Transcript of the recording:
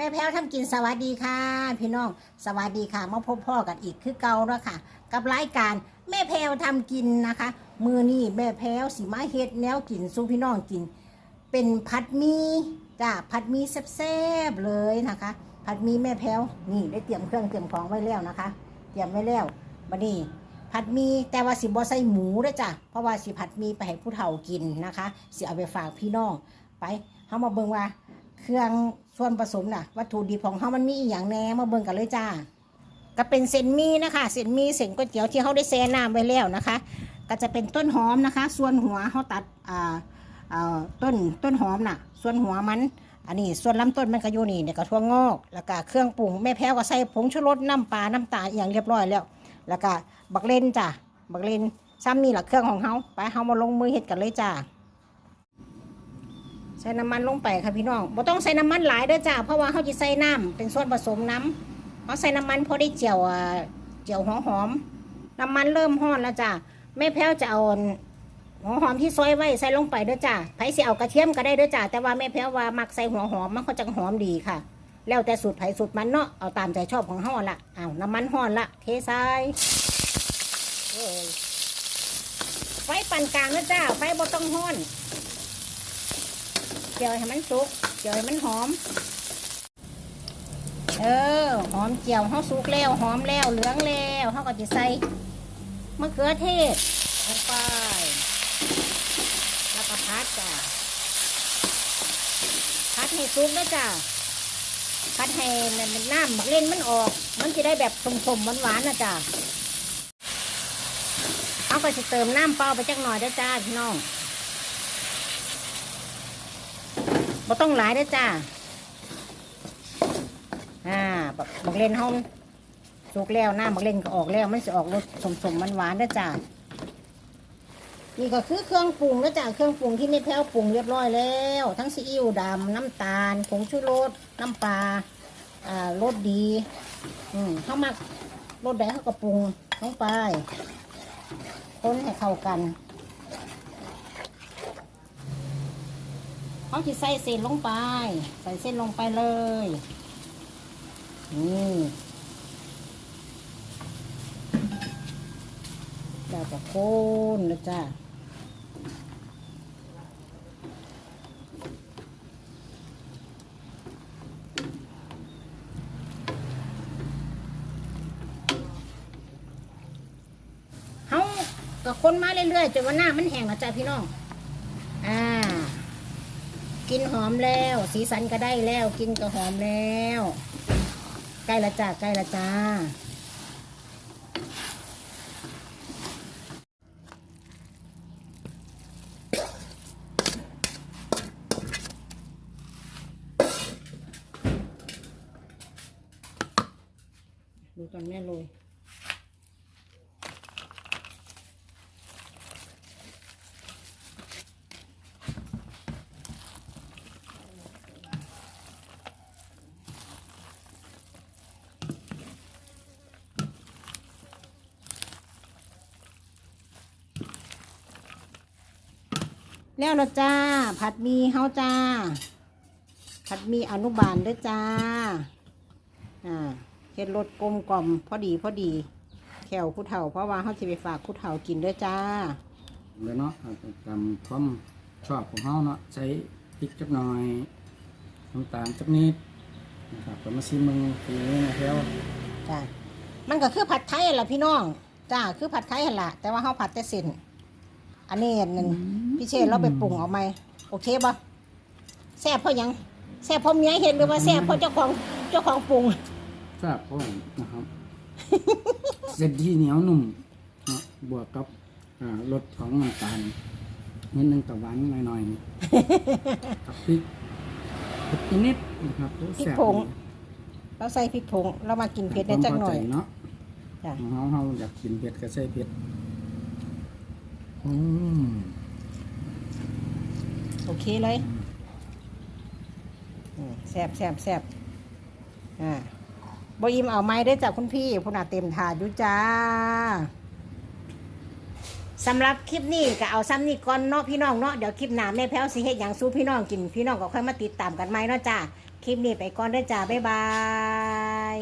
ม่แพ้วทำกินสวัสดีค่ะ พี่น้องสวัสดีค่ะมาพบพ่อกันอีกคือเก่าแล้วค่ะ กับรายการแม่แพรวทำกินนะคะ มือนี่แม่แพรวสีมาเฮ็ดแนวกินสู้พี่น้องกิน เป็นผัดหมีจ้าผัดหมีแซ่บๆเลยนะคะ ผัดหมีแม่แพรวนี่ได้เตรียมเครื่องเตรียมของไว้แล้วนะคะ เตรียมไว้แล้วบัดนี้ผัดหมีแต่ว่าสิบ่ใส่หมูด้อจ้ะเพราะว่าสิผัดหมีไปให้ผู้เฒ่ากินนะคะสิเอาไปฝากพี่น้องไปเฮามาเบิ่งว่า รื่องส่วนผสมน่ะ วัตถุดิบของเฮามันมีอีหยังแหน่มาเบิ่งกันเลยจ้า ก็เป็นเส้นมีนะคะเส้นมีเส้นก๋วยเตี๋ยวที่เฮาได้แช่น้ำไว้แล้วนะคะ ก็จะเป็นต้นหอมนะคะ ส่วนหัวเฮาตัดอ่าอ่าต้นต้นหอมน่ะ ส่วนหัวมัน อันนี้ส่วนลำต้นมันก็อยู่นี่เนี่ยก็ทั่วงอก แล้วก็เครื่องปรุงแม่แพ้วก็ใส่ผงชูรสน้ำปลาน้ำตาลอย่างเรียบร้อยแล้ว แล้วก็บักเลนจ้ะบักเลนซ้ำนี่แหละเครื่องของเฮาไปเฮามาลงมือเฮ็ดกันเลยจ้า ใส่น้ำมันลงไปค่ะพี่น้องบ่ต้องใส่น้ำมันหลายเด้อจ้าเพราะว่าเฮาจะใส่น้ำเป็นส่วนผสมน้ำเฮาใส่น้ำมันพอได้เจียวเจียวหอมๆน้ำมันเริ่มร้อนแล้วจ้าแม่แพ้วจะเอาหัวหอมที่ซอยไว้ใส่ลงไปเด้อจ้าไผ่สิเอากระเทียมก็ได้เด้อจ้าแต่ว่าแม่แพ้วว่ามักใส่หัวหอมมันก็จะหอมดีค่ะ แล้วแต่สูตรไผ่สูตรมันเนาะเอาตามใจชอบของเฮาละอ้าวน้ำมันร้อนละเทใส่ไฟปานกลางนะจ้าไฟบ่ต้องห้อน จียวให้มันสุกเจียวให้มันหอม เออหอมเจียวเฮาสุกแล้วหอมแล้วเหลืองแล้วเฮาก็จะใส่มะเขือเทศลงไปแล้วก็พัดจ้าพัดให้สุกนะจ้าพัดให้มันน้ำบักเล่นมันออก มันจะได้แบบสมๆหวานๆนะจ้าเอาก็จะเติมน้ำเปล่าไปจักหน่อยเด้อจ้าพี่น้อง บ่ต้องหลายเด้จ้า อ่าบักบักเล่นห้องสุกแล้วหน้ำบักเล่นก็ออกแล้วมันจะออกรสสมๆมันหวานๆเด้จ้า นี่ก็คือเครื่องปรุงแล้วจ้าเครื่องปรุงที่ไม่แพ้วปรุงเรียบร้อยแล้ว ทั้งซีอิ๊วดำน้ำตาลผงชูรสน้ำปลา อ่ารสดี อืมเข้ามากรสแดงเขาก็ปรุงลงไปคนให้เข้ากัน เขาจะใส่เส้นลงไป ใส่เส้นลงไปเลย นี่แล้วก็โคนนะจ้าเขาก็คนมาเรื่อยๆจนว่าหน้ามันแห้งแล้วจ้าพี่น้อง อ่า กินหอมแล้ว สีสันก็ได้แล้ว กินก็หอมแล้วใกล้ละจ้าใกล้ละจ้าดูตอนแม่โรย แล้วละจ้า ผัดหมีเฮาจ้า ผัดหมีอนุบาลเด้วยจ้า อ่าเฮ็ดรสกลมกล่อมพอดีพอดีแขวผู้เฒ่าเพราะว่าเขาจะไปฝากผู้เฒ่ากินเด้วยจ้า แล้วเนาะเอาตามความชอบของเขาเนาะใช้พริกจักหน่อยน้ำตาลจักนิดนะครับก็มาซิมมึงฝีมือนะครับจ้า มันก็คือผัดไทยแหละพี่น้อง จ้า คือผัดไทยหั่นละแต่ว่าเขาผัดแต่เส้น อันนี้นั่นพี่เชษเราไปปรุงเอาไหมโอเคปะแซ่บเพราะหยังแซ่บเพราะเมียเห็นหรือว่าแซ่บเพราะเจ้าของเจ้าของปรุง ทราบพ่อนะครับ เส้นที่เหนียวนุ่มเนาะบวกกับอ่ารสของน้ำตาลนิดนึงแต่หวานหน่อยๆ กับพริกพริกนิดนะครับพริกแซ่บผง เราใส่พริกผงเรามากินเผ็ดได้จักหน่อยความพใจเนาะจ้ะ ของเขาเขาอยากกินเผ็ดก็ใส่เผ็ด โอเคเลยแซบแซบแซบอ่าบอิมเอาไม้ได้จากคุณพี่พุณอาเต็มถาดอยู่จ้าสำหรับคลิปนี้ก็เอาซ้ำนี่ก่อนเนาะพี่น้องเนาะเดี๋ยวคลิปหนาแม่แพ้วสิเฮ็ดอย่างสู้พี่น้องกินพี่น้องก็ค่อยมาติดตามกันไหมเนาะจ้าคลิปนี้ไปก่อนเด้อจ้าบ๊ายบาย